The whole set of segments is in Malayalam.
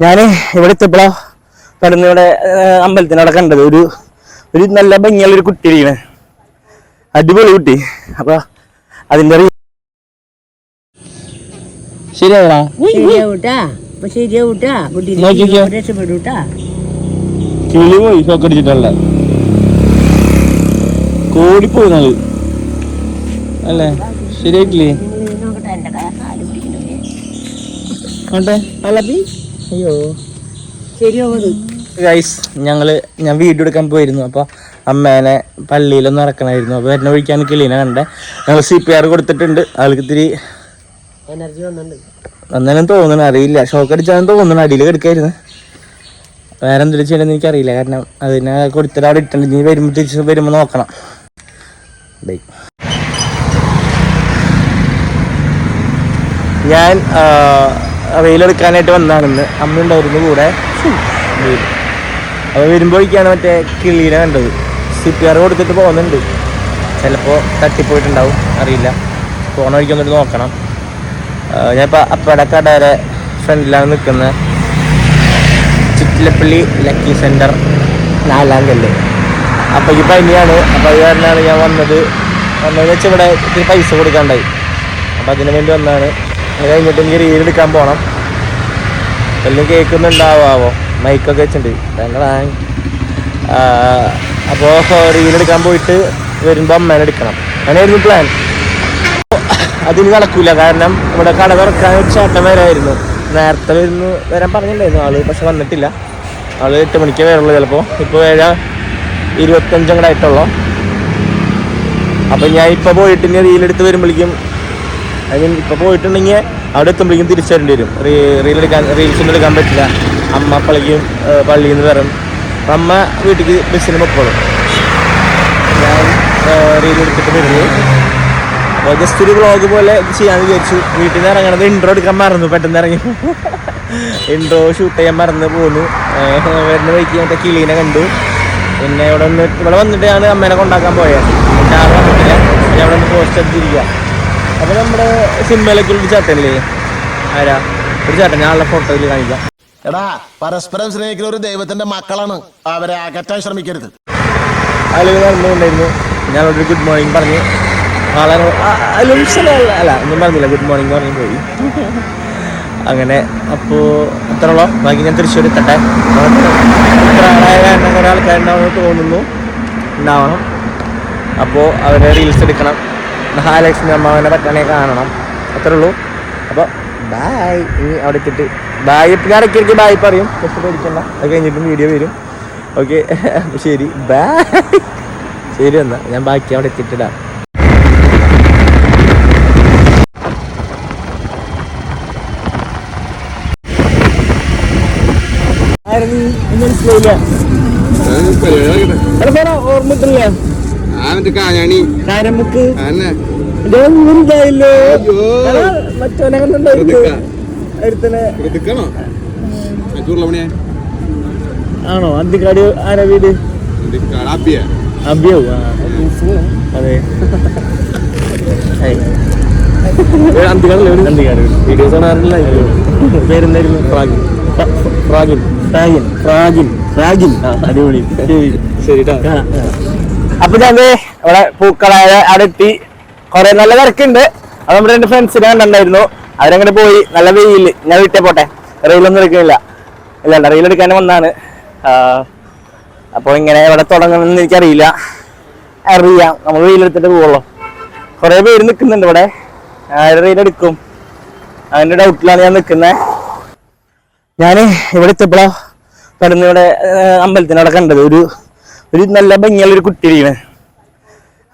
ഞാൻ ഇവിടെ എത്തിയപ്പോഴാ ഇവിടെ അമ്പലത്തിനവിടെ കണ്ടത്. ഒരു ഒരു നല്ല ഭംഗിയുള്ള ഒരു കുട്ടി ഇരിക്കണ അടിപൊളി കുട്ടി. അപ്പൊ അതിന്റെ. രക്ഷപ്പെടൂട്ടാ. കിളി പോയി ഷോക്കടിച്ചിട്ടല്ല കോടിപ്പോയി നാൾ അല്ലേ? ശരിയായിട്ടില്ലേ? നോക്കട്ടെ അയ്യോ. ഗൈസ് ഞങ്ങൾ ഞാൻ വീഡിയോ എടുക്കാൻ പോയിരുന്നു. അപ്പൊ അമ്മേനെ പള്ളിയിലൊന്നും ഇറക്കണമായിരുന്നു അപ്പൊ എന്നെ വിളിക്കാൻ കിളീനെ കണ്ടേ. ഞങ്ങൾ സി പി ആർ കൊടുത്തിട്ടുണ്ട്. ആൾക്ക് ഇത്തിരി എനർജി അന്നേരം തോന്നണ അറിയില്ല. ഷോക്ക് അടിച്ചാലും തോന്നണ അടിയിൽ കിടക്കായിരുന്നു. വേറെ എന്തെങ്കിലും ചെയ്യണമെന്ന് എനിക്കറിയില്ല. കാരണം അതിനെ കൊടുത്തിട്ട് അവിടെ ഇട്ടുണ്ട് നീ വരുമ്പോൾ തിരിച്ച് വരുമ്പോൾ നോക്കണം. ബൈ ഞാൻ റെയിലെടുക്കാനായിട്ട് വന്നാണെന്ന് അമ്മ ഉണ്ടായിരുന്നു കൂടെ. അത് വരുമ്പോഴേക്കാണ് മറ്റേ കിളീനെ കണ്ടത്. സിപ്പിയർ കൊടുത്തിട്ട് പോകുന്നുണ്ട്. ചിലപ്പോൾ തട്ടിപ്പോയിട്ടുണ്ടാവും. അറിയില്ല. പോണ വഴിക്ക് വന്നിട്ട് നോക്കണം. ഞാനിപ്പോൾ അപ്പയുടെ കടയുടെ ഫ്രണ്ടിലാണ് നിൽക്കുന്നത്. ചിറ്റിലപ്പള്ളി ലക്കി സെന്റർ നാലാം കല്ല്. അപ്പോൾ ഈ പനിയാണ്. അപ്പോൾ അത് കാരണമാണ് ഞാൻ വന്നത്. വന്നതെന്ന് വെച്ചാൽ ഇവിടെ ഇത്തിരി പൈസ കൊടുക്കാണ്ടായി. അപ്പോൾ അതിന് വേണ്ടി വന്നതാണ്. അത് കഴിഞ്ഞിട്ട് എനിക്ക് റീൽ എടുക്കാൻ പോകണം എല്ലാം കേൾക്കുന്നുണ്ടാവാമോ മൈക്കൊക്കെ വെച്ചിട്ടുണ്ട്. ഭയങ്കര അപ്പോൾ റീൽ എടുക്കാൻ പോയിട്ട് വരുമ്പോൾ അമ്മേനെ എടുക്കണം. അങ്ങനെയായിരുന്നു പ്ലാൻ അതിന് നടക്കൂല. കാരണം ഇവിടെ കട തുറക്കാൻ ഒരു ചേട്ടൻ വരായിരുന്നു. നേരത്തെ വരുന്നു വരാൻ പറഞ്ഞിട്ടുണ്ടായിരുന്നു ആൾ പക്ഷെ വന്നിട്ടില്ല. ആൾ എട്ട് മണിക്കേ വരുള്ളൂ ചിലപ്പോൾ ഇപ്പോൾ വേറെ ഇരുപത്തഞ്ചും കൂടെ ആയിട്ടുള്ളൂ. അപ്പം ഞാൻ ഇപ്പോൾ പോയിട്ട് ഇനി റീലെടുത്ത് വരുമ്പോഴേക്കും ഐ മീൻ ഇപ്പോൾ പോയിട്ടുണ്ടെങ്കിൽ അവിടെ എത്തുമ്പോഴേക്കും തിരിച്ചു വരേണ്ടി വരും. റീ റീലെടുക്കാൻ റീൽസ് ഒന്നും എടുക്കാൻ പറ്റില്ല. അമ്മ അപ്പളേക്കും പള്ളിയിൽ നിന്ന് വരും അമ്മ വീട്ടിലേക്ക് ബസ്സിന് പൊക്കോളും. ഞാൻ റീലെടുത്തിട്ട് വരുന്നത് അപ്പോൾ ജസ്റ്റ് ഒരു വ്ളോഗ് പോലെ ചെയ്യാന്ന് വിചാരിച്ചു. വീട്ടിൽ നിന്ന് ഇറങ്ങണത് ഇൻട്രോ എടുക്കാൻ മറന്നു. പെട്ടെന്ന് ഇറങ്ങി. ഇൻട്രോ ഷൂട്ട് ചെയ്യാൻ മറന്ന് പോന്നു. വരുന്ന വഴിക്ക് മറ്റേ കിളീനെ കണ്ടു. പിന്നെ ഇവിടെ വന്ന് ഇവിടെ വന്നിട്ട് ഞാൻ അമ്മേനെ കൊണ്ടാക്കാൻ പോയത് ഞാൻ അവിടെ നിന്ന് പോസ്റ്റ് അടിച്ചിരിക്കുക അപ്പോൾ നമ്മുടെ സിനിമയിലേക്ക് ഒരു ചേട്ടനില്ലേ? ആരാ? ഒരു ചേട്ടൻ ഞാനുള്ള ഫോട്ടോയിൽ കാണിക്കാം. എടാ പരസ്പരം സ്നേഹിക്കുന്ന ഒരു ദൈവത്തിന്റെ മക്കളാണ്. അവരെ അകറ്റാൻ ശ്രമിക്കരുത്. ആളുകൾ നടന്നുകൊണ്ടായിരുന്നു ഞാനോട് ഗുഡ് മോർണിംഗ് പറഞ്ഞ്. ആളെ അല്ല ഒന്നും പറഞ്ഞില്ല. ഗുഡ് മോർണിംഗ് പറഞ്ഞു പോയി. അങ്ങനെ അപ്പോൾ അത്രയുള്ള ബാക്കി ഞാൻ തൃശ്ശൂർ എത്തട്ടെ ഇത്ര ആളായ കാരണം കുറേ ആൾക്കാരുണ്ടാവുമെന്ന് തോന്നുന്നു. ഉണ്ടാവണം. അപ്പോ അവരെ റീൽസ് എടുക്കണം. മഹാലക്ഷ്മി അമ്മാവനെ പറ്റണേ കാണണം. അത്രേ ഉള്ളൂ. അപ്പോൾ ബായ് ഇനി അവിടെ എത്തിയിട്ട് ബായ് പിന്നെ ഇടയ്ക്കിടയ്ക്ക് ബായ് പറയും. പക്ഷെ പേടിക്കണ്ട അത് കഴിഞ്ഞിട്ടും വീഡിയോ വരും. ഓക്കെ ശരി. ബായ് ശരി എന്നാ. ഞാൻ ബാക്കി അവിടെ എത്തിയിട്ടിടാം. ഓർമ്മട്ടില്ല കാഞ്ഞാണി കാരമുക്ക്. മറ്റോനെ ആണോ? അന്തിക്കാട് ആരാ വീട്? അതെ. അന്തിക്കാടല്ലേ അന്തിക്കാട് വീഡിയോസ് കാണാറില്ല. പേരെന്തായിരുന്നു? പ്രാഗിൻ പ്രാഗിൻ പ്രാഗിൻ പ്രാഗിൻ പ്രാഗിൻ അടിപൊളി. ശരി. അപ്പൊ ഞാൻ ഇവിടെ പൂക്കളായ അവിടെ എത്തി. കൊറേ നല്ല തിരക്കുണ്ട്. അത് നമ്മുടെ രണ്ട് ഫ്രണ്ട്സിനെ കണ്ടിട്ടുണ്ടായിരുന്നു. അവരങ്ങനെ പോയി. നല്ല വെയിൽ ഞാൻ വീട്ടിൽ പോട്ടെ. റെയിലൊന്നും എടുക്കുന്നില്ല. ഇല്ല റെയിൽ എടുക്കാൻ വന്നാണ്. അപ്പോൾ ഇങ്ങനെ ഇവിടെ തുടങ്ങണമെന്ന് എനിക്കറിയില്ല. അറിയാം. നമ്മൾ വെയിലെടുത്തിട്ട് പോവുള്ളൂ. കുറേ പേര് നിൽക്കുന്നുണ്ട് ഇവിടെ. റെയിൽ എടുക്കും. അതിന്റെ ഡൗട്ടിലാണ് ഞാൻ നിൽക്കുന്നത് ഞാൻ ഇവിടെ എത്തിയപ്പോഴാ പെടുന്ന ഇവിടെ അമ്പലത്തിനവിടെ കണ്ടത്. ഒരു ഒരു നല്ല ഭംഗിയുള്ള ഒരു കുട്ടി ഇരിക്കണേ.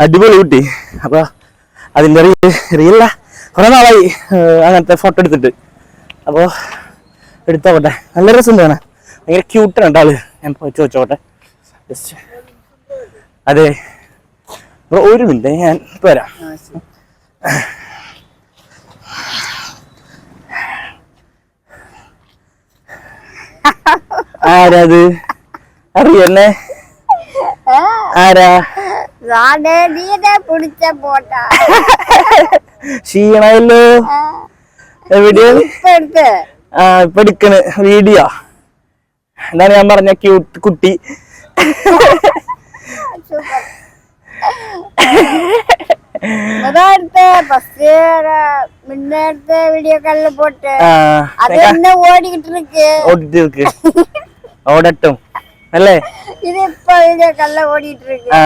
അടിപൊളി കുട്ടി. അപ്പൊ അതിന്റെ റീൽ റീലല്ല കുറെ നാളായി അങ്ങനത്തെ ഫോട്ടോ എടുത്തിട്ട്. അപ്പോ എടുത്തോട്ടെ നല്ല രസം തന്നെ. ഭയങ്കര ക്യൂട്ടാണ് കേട്ടോ ആൾ. ഞാൻ പോയി ചോദിച്ചോട്ടെ ജസ്റ്റ് അതെ. ബ്രോ ഒരു മിനിറ്റ് ഞാൻ ഇപ്പൊ വരാം. ആരാത്? അറിയന്നെ ആരാ? പിടിച്ച ഇപ്പൊ എടുക്കണ്. വീഡിയോ. എന്താണ് ഞാൻ പറഞ്ഞ ക്യൂട്ട് കുട്ടി. വീഡിയോ ഓടട്ടും. അല്ലേ? ഇത് ഓടിയിട്ട് ആ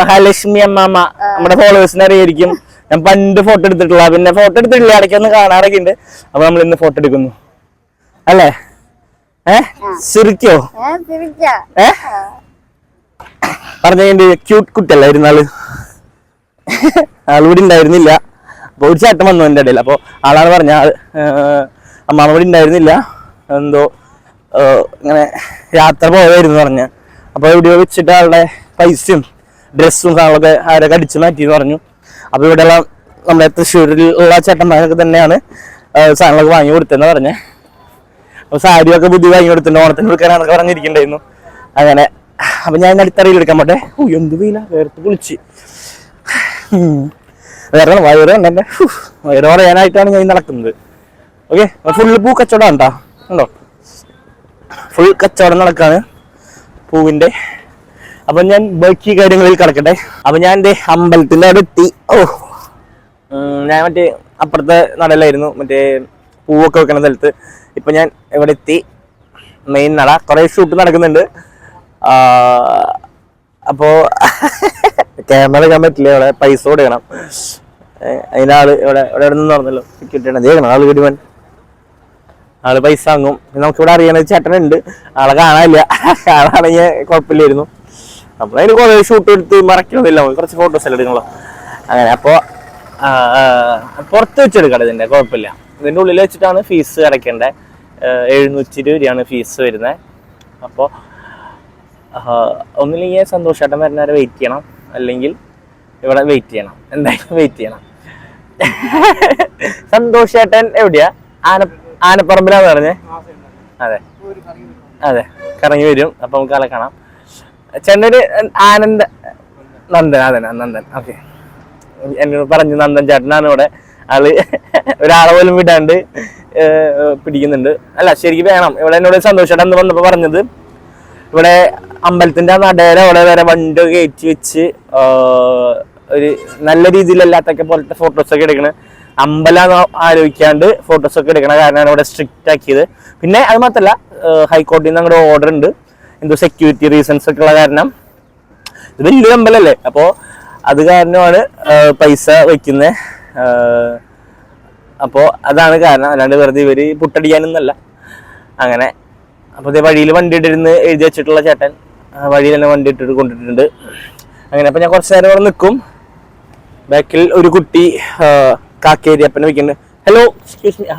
മഹാലക്ഷ്മി അമ്മാമ്മ നമ്മുടെ ഫോളോവേഴ്സിനെ അറിയായിരിക്കും. ഞാൻ പണ്ട് ഫോട്ടോ എടുത്തിട്ടുള്ള പിന്നെ ഫോട്ടോ എടുത്തിട്ടില്ല ഇടയ്ക്കൊന്ന് കാണാറൊക്കെ ഉണ്ട്. അപ്പൊ നമ്മൾ ഇന്ന് ഫോട്ടോ എടുക്കുന്നു. അല്ലേ? ഏ? ചിരിക്കോ? ഏ? പറഞ്ഞ ക്യൂട്ട് കുട്ടിയല്ല ഇരുന്നാൾ ആളിവിടെ ഉണ്ടായിരുന്നില്ല. അപ്പൊ ഒരു ചേട്ടൻ വന്നു എന്റെ ഇടയിൽ. അപ്പോൾ ആളാണ് പറഞ്ഞ അമ്മാമ്മ ഇവിടെ ഉണ്ടായിരുന്നില്ല. എന്തോ ഇങ്ങനെ യാത്ര പോയായിരുന്നു പറഞ്ഞ. അപ്പോൾ ഇവിടെ വെച്ചിട്ട് ആളുടെ പൈസയും ഡ്രസ്സും സാധനങ്ങളൊക്കെ ആരൊക്കെ കടിച്ചു മാറ്റി എന്ന് പറഞ്ഞു. അപ്പോൾ ഇവിടെയുള്ള നമ്മുടെ തൃശ്ശൂരിൽ ഉള്ള ചേട്ടന്മാരൊക്കെ തന്നെയാണ് സാധനങ്ങളൊക്കെ വാങ്ങി കൊടുത്തതെന്ന് പറഞ്ഞ്. അപ്പൊ സാരിയൊക്കെ ബുദ്ധി വാങ്ങി കൊടുത്തിട്ടുണ്ട് ഓണത്തിന് കൊടുക്കാനാണെന്നൊക്കെ പറഞ്ഞിരിക്കണ്ടായിരുന്നു. അങ്ങനെ അപ്പൊ ഞാൻ അടുത്തറിയിൽ എടുക്കാൻ പോട്ടെ. ഓ എന്ത് വെയില വേർത്ത് കുളിച്ച്. വേറെ വയറ് കണ്ടെ വയറ് പറയാനായിട്ടാണ് ഞാൻ നടക്കുന്നത്. ഓക്കെ ഫുള്ള് പൂ കച്ചവടം ഉണ്ടോ? ഉണ്ടോ? ഫുൾ കച്ചവടം നടക്കാണ് പൂവിന്റെ. അപ്പൊ ഞാൻ ബാക്കി കാര്യങ്ങളിൽ കിടക്കട്ടെ. അപ്പൊ ഞാൻ എന്റെ അമ്പലത്തിന്റെ അവിടെ എത്തി. ഓ. ഞാൻ മറ്റേ അപ്പുറത്തെ നടലായിരുന്നു മറ്റേ പൂവൊക്കെ വെക്കണ സ്ഥലത്ത്. ഇപ്പൊ ഞാൻ ഇവിടെ എത്തി. മെയിൻ നട. കൊറേ ഷൂട്ട് നടക്കുന്നുണ്ട്. അപ്പോൾ അപ്പോ ക്യാമറ വെക്കാൻ പറ്റില്ല. ഇവിടെ പൈസ കൊടുക്കണം. അതിനാൾ ഇവിടെ ഇവിടെ നിന്ന് പറഞ്ഞല്ലോ കിട്ടണം ചെയ്യണം ആൾ കിടുവൻ ആൾ പൈസ വാങ്ങും. പിന്നെ നമുക്ക് ഇവിടെ അറിയണ ചേട്ടനുണ്ട്. ആളെ കാണാനില്ല. കാണാണെങ്കിൽ കുഴപ്പമില്ലായിരുന്നു. നമ്മളതിന് കുറെ ഷൂട്ട് എടുത്ത് മറക്കണമെന്നില്ല നമുക്ക് കുറച്ച് ഫോട്ടോസ് എല്ലാം എടുക്കണല്ലോ അങ്ങനെ അപ്പോൾ പുറത്ത് വെച്ചെടുക്കണം ഇതിന്റെ കുഴപ്പമില്ല. ഇതിന്റെ ഉള്ളിൽ വെച്ചിട്ടാണ് ഫീസ് അടയ്ക്കേണ്ടത്. എഴുന്നൂറ്റി രൂപയാണ് ഫീസ് വരുന്നത്. അപ്പോൾ ഒന്നില്ലെങ്കിൽ സന്തോഷേട്ടൻ വരുന്നവരെ വെയിറ്റ് ചെയ്യണം. അല്ലെങ്കിൽ ഇവിടെ വെയിറ്റ് ചെയ്യണം. എന്തായാലും വെയിറ്റ് ചെയ്യണം. സന്തോഷേട്ടൻ എവിടെയാ? ആന ആനപ്പറമ്പിലാന്ന് പറഞ്ഞേ? അതെ. അതെ. കറങ്ങി വരും. അപ്പൊ നമുക്ക് ആളെ കാണാം. ചേട്ടനൊരു ആനന്ദ നന്ദൻ അതെ നന്ദൻ. ഓക്കെ. എന്നോട് പറഞ്ഞു നന്ദൻ ചേട്ടനാണ് ഇവിടെ. ആൾ ഒരാളെ പോലും വിടാണ്ട് പിടിക്കുന്നുണ്ട്. അല്ല ശരിക്കും വേണം. ഇവിടെ എന്നോട് സന്തോഷേട്ടൻ അന്ന് വന്നപ്പോ പറഞ്ഞത്. ഇവിടെ അമ്പലത്തിന്റെ ആ അവിടെ വരെ വണ്ടി കയറ്റി വെച്ച് ഒരു നല്ല രീതിയിലല്ലാത്തൊക്കെ പോലത്തെ ഫോട്ടോസ് ഒക്കെ എടുക്കണ. അമ്പലം ആലോചിക്കാണ്ട് ഫോട്ടോസ് ഒക്കെ എടുക്കണ കാരണമാണ് ഇവിടെ സ്ട്രിക്റ്റ് ആക്കിയത്. പിന്നെ അത് മാത്രമല്ല ഹൈക്കോടതിയിൽ നിന്ന് അങ്ങോട്ട് ഓർഡർ ഉണ്ട്. എന്തോ സെക്യൂരിറ്റി റീസൺസ് ഒക്കെ ഉള്ള കാരണം. ഇത് വലിയൊരു അമ്പലല്ലേ? അപ്പോ അത് കാരണമാണ് പൈസ വെക്കുന്നത് അപ്പോ അതാണ് കാരണം. അല്ലാണ്ട് വെറുതെ ഇവർ പുട്ടടിക്കാനൊന്നല്ല. അങ്ങനെ. അപ്പൊ ഇതേ വഴിയിൽ വണ്ടി ഇട്ടിരുന്ന് എഴുതി വെച്ചിട്ടുള്ള ചേട്ടൻ വഴിയിൽ തന്നെ വണ്ടി ഇട്ടിട്ട് കൊണ്ടിട്ടുണ്ട് അങ്ങനെ അപ്പോൾ ഞാൻ കുറച്ച് നേരം അവിടെ നിൽക്കും. ബാക്കിൽ ഒരു കുട്ടി കാക്കേരി അപ്പനെ വെക്കുന്നുണ്ട് ഹലോ എക്സ്ക്യൂസ് മീ ആ.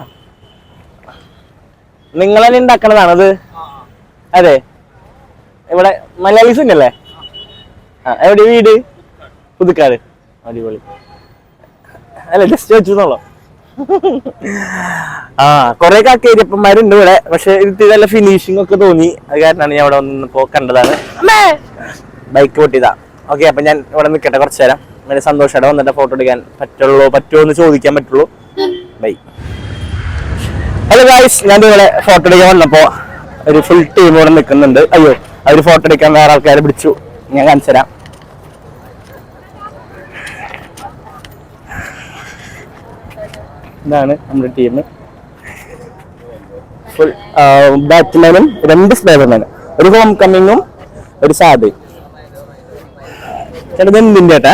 നിങ്ങൾ തന്നെ ഉണ്ടാക്കണതാണത് അതെ? ഇവിടെ മലയാളീസ് ഉണ്ടല്ലേ ആ എവിടെ വീട്? പുതുക്കാട്. അടിപൊളി. അല്ല ജസ്റ്റ് വെച്ചെന്നുള്ളൂ ആ കൊറേ കാക്കേരിയപ്പന്മാരുണ്ട് ഇവിടെ. പക്ഷെ ഇത് നല്ല ഫിനിഷിംഗ് ഒക്കെ തോന്നി. അത് കാരണമാണ് ഞാൻ ഇവിടെ വന്നപ്പോ കണ്ടതാണ്. ബൈക്ക് പൊട്ടിയതാ ഓക്കെ അപ്പൊ ഞാൻ ഇവിടെ നിൽക്കട്ടെ കുറച്ചു നേരം. വളരെ സന്തോഷമായിട്ട് വന്നിട്ട് ഫോട്ടോ എടുക്കാൻ പറ്റുള്ളൂ പറ്റുമോ എന്ന് ചോദിക്കാൻ പറ്റുള്ളൂ. ബൈ ഹലോ ഗായ്സ് ഞാൻ ഇവിടെ ഫോട്ടോ എടുക്കാൻ വന്നപ്പോ ഒരു ഫുൾ ടീം ഇവിടെ നിൽക്കുന്നുണ്ട്. അയ്യോ അവർ ഫോട്ടോ എടുക്കാൻ വേറെ ആൾക്കാരെ പിടിച്ചു. ഞാൻ കാണിച്ചു തരാം. ഇതാണ് നമ്മുടെ ടീം ഫുൾ ബാറ്റ്മാനും രണ്ട് സ്പൈഡർമാനും. ഒരു ഹോം കമ്മിങ്ങും ഒരു സാധയും ചേട്ടാ ഇത് എന്തിന്റെ ചേട്ടാ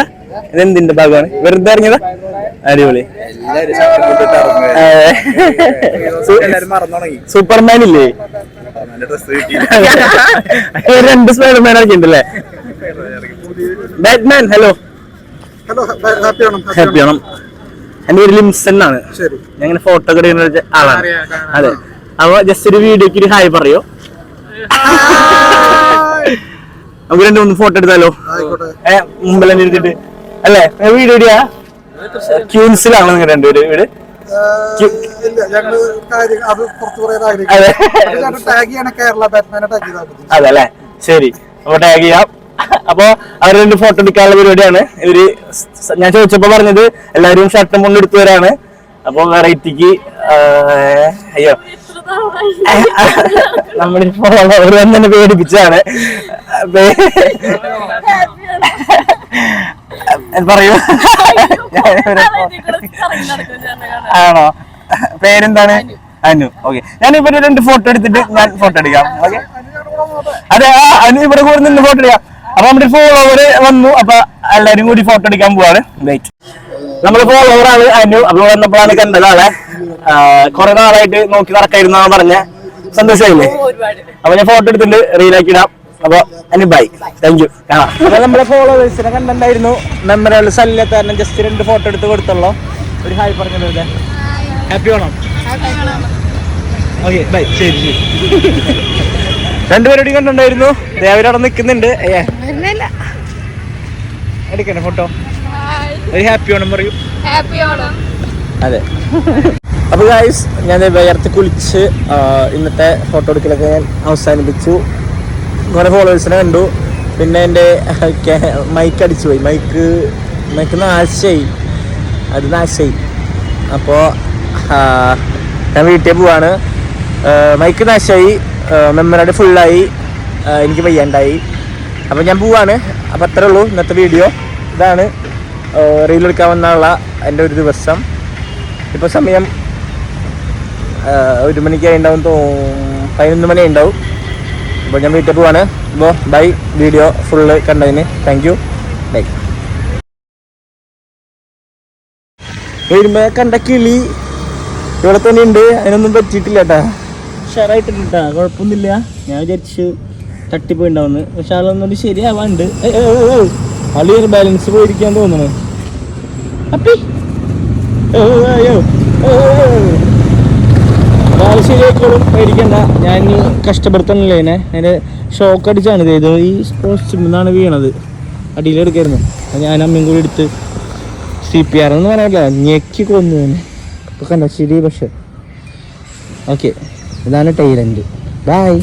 ഇത് എന്തിന്റെ ഭാഗമാണ്? വെറുതെ ഇറങ്ങിയതാ? അടിപൊളി. സൂപ്പർമാൻ ഇല്ലേ? രണ്ട് സ്പൈഡർമാൻ ഇറക്കിണ്ടല്ലേ ബാറ്റ്മാൻ ഹലോ. ഹലോ ഹാപ്പി ആണോ ഹാപ്പി ആണോ എന്റെ പേര് ലിംസൺ ആണ് ശരി. ഞാൻ ഇങ്ങനെ ഫോട്ടോ ഒക്കെ എടുക്കുന്ന ആളാണ്. അതെ. അപ്പൊ ജസ്റ്റ് ഒരു വീഡിയോക്ക് ഒരു ഹായ് പറയോ? നമുക്ക് രണ്ടു മൂന്ന് ഫോട്ടോ എടുത്താലോ? മുമ്പിൽ തന്നെ എടുത്തിട്ട് അല്ലേ? വീട് എവിടെയാ? ക്യൂൻസിലാണ് നിങ്ങൾ രണ്ടുപേര് വീട്? അതല്ലേ ഇല്ല ഞങ്ങൾ കാര്യം അത് പുറത്തു അതെ. ആഗ്രഹിക്കുന്നു കേരള ബാറ്റ്മാനെ ടാഗ് ചെയ്താൽ അല്ലേ ശരി. അപ്പൊ ടാഗ് ചെയ്യാം. അപ്പൊ അവർ രണ്ട് ഫോട്ടോ എടുക്കാനുള്ള പരിപാടിയാണ്. ഇവർ ഞാൻ ചോദിച്ചപ്പോ പറഞ്ഞത് എല്ലാവരും ഷർട്ടും മുണ്ട് എടുത്തവരാണ്. അപ്പൊ വെറൈറ്റിക്ക് അയ്യോ. നമ്മുടെ അവർ തന്നെ പേടിപ്പിച്ചാണ് പറയൂ. ആണോ? പേരെന്താണ്? അനു. ഓക്കെ ഞാൻ ഇവിടെ രണ്ട് ഫോട്ടോ എടുത്തിട്ട് ഞാൻ ഫോട്ടോ എടുക്കാം. ഓക്കെ അതെ ആ അനു ഇവിടെ കൂടെ നിന്ന് ഫോട്ടോ എടുക്കാം. അപ്പൊ നമ്മുടെ ഫോളോവർ വന്നു. അപ്പൊ എല്ലാരും കൂടി ഫോട്ടോ എടുക്കാൻ പോവാണ്. വെയിറ്റ് നമ്മുടെ ഫോളോവർ ആണ് അനു. അപ്പൊ വന്നപ്പോഴാണ് കണ്ടത് ആളെ. കൊറേ നാളായിട്ട് നോക്കി നടക്കായിരുന്ന പറഞ്ഞ. സന്തോഷമായില്ലേ? അപ്പൊ ഞാൻ ഫോട്ടോ എടുത്തിട്ട് റീലാക്കി ഇടാം. അപ്പൊ അനു ബൈ താങ്ക് യു കാണാം നമ്മുടെ ഫോളോവേഴ്സിനെ കണ്ടിട്ടുണ്ടായിരുന്നു മെമ്മറബിൾ സല്യത്ത് തന്നെ ജസ്റ്റ് രണ്ട് ഫോട്ടോ എടുത്ത് കൊടുത്തുള്ളൂ. ഒരു ഹായ് പറഞ്ഞു ഹാപ്പി ഓണം ഓക്കെ ബൈ ശരി ശരി. രണ്ടുപേരോടും കണ്ടിട്ടുണ്ടായിരുന്നു ദേവരവിടെ നിൽക്കുന്നുണ്ട്. ഏ. എടുക്കണേ ഫോട്ടോ ഒരു ഹാപ്പി ഓണം പറയൂ. അതെ. അപ്പൊ ഗായ്സ് ഞാൻ വിയർത്ത് കുളിച്ച് ഇന്നത്തെ ഫോട്ടോ എടുക്കലൊക്കെ ഞാൻ അവസാനിപ്പിച്ചു. കുറെ ഫോളോവേഴ്സിനെ കണ്ടു. പിന്നെ എന്റെ മൈക്ക് അടിച്ചു പോയി. മൈക്ക് മൈക്ക് നാശായി അത് നാശായി അപ്പോൾ ഞാൻ വീട്ടിൽ പോവാണ്. മൈക്ക് നാശമായി മെമ്മറിയുടെ ഫുള്ളായി എനിക്ക് വയ്യാണ്ടായി. അപ്പോൾ ഞാൻ പോവാണ്. അപ്പോൾ അത്രേ ഉള്ളൂ. ഇന്നത്തെ വീഡിയോ ഇതാണ് റീൽ എടുക്കാൻ വന്നുള്ള എന്റെ ഒരു ദിവസം. ഇപ്പോൾ സമയം ഒരു മണിക്കായി ഉണ്ടാവും തോ പതിനൊന്ന് മണി ഉണ്ടാവും. അപ്പോൾ ഞാൻ വീട്ടിൽ പോവാണ്. അപ്പോൾ ബൈ വീഡിയോ ഫുള്ള് കണ്ടതിന് താങ്ക് യു ബൈ വരുമ്പോ കണ്ട കിളി ഇവിടെ തന്നെ ഉണ്ട് അതിനൊന്നും പറ്റിയിട്ടില്ല കേട്ടാ ഉഷാറായിട്ടുണ്ട് കുഴപ്പമൊന്നുമില്ല. ഞാൻ വിചാരിച്ചു തട്ടിപ്പോയിണ്ടാവുന്നു. പക്ഷെ അതൊന്നും ശരിയാവാണ്ട്. ആൾ ഒരു ബാലൻസ് പോയിരിക്കാൻ തോന്നുന്നു. അപ്പി. ഓ അയ്യോ ഏ. പേടിക്കണ്ട. ഞാൻ കഷ്ടപ്പെടുത്തണില്ല എന്നെ അതിന്റെ ഷോക്ക് അടിച്ചാണ് ഇത്. ഈ സ്പോർട്സ് നിന്നാണ് വീണത്. അടിയിലെടുക്കായിരുന്നു ഞാൻ അമ്മയും കൂടി എടുത്ത് സി പി ആർ എന്ന് പറയാനില്ല ഞെക്കി കൊന്നു തന്നെ ഇപ്പം കണ്ട ശരി പക്ഷെ. ഓക്കെ ഇതാണ് ടൈലന്റ് ബൈ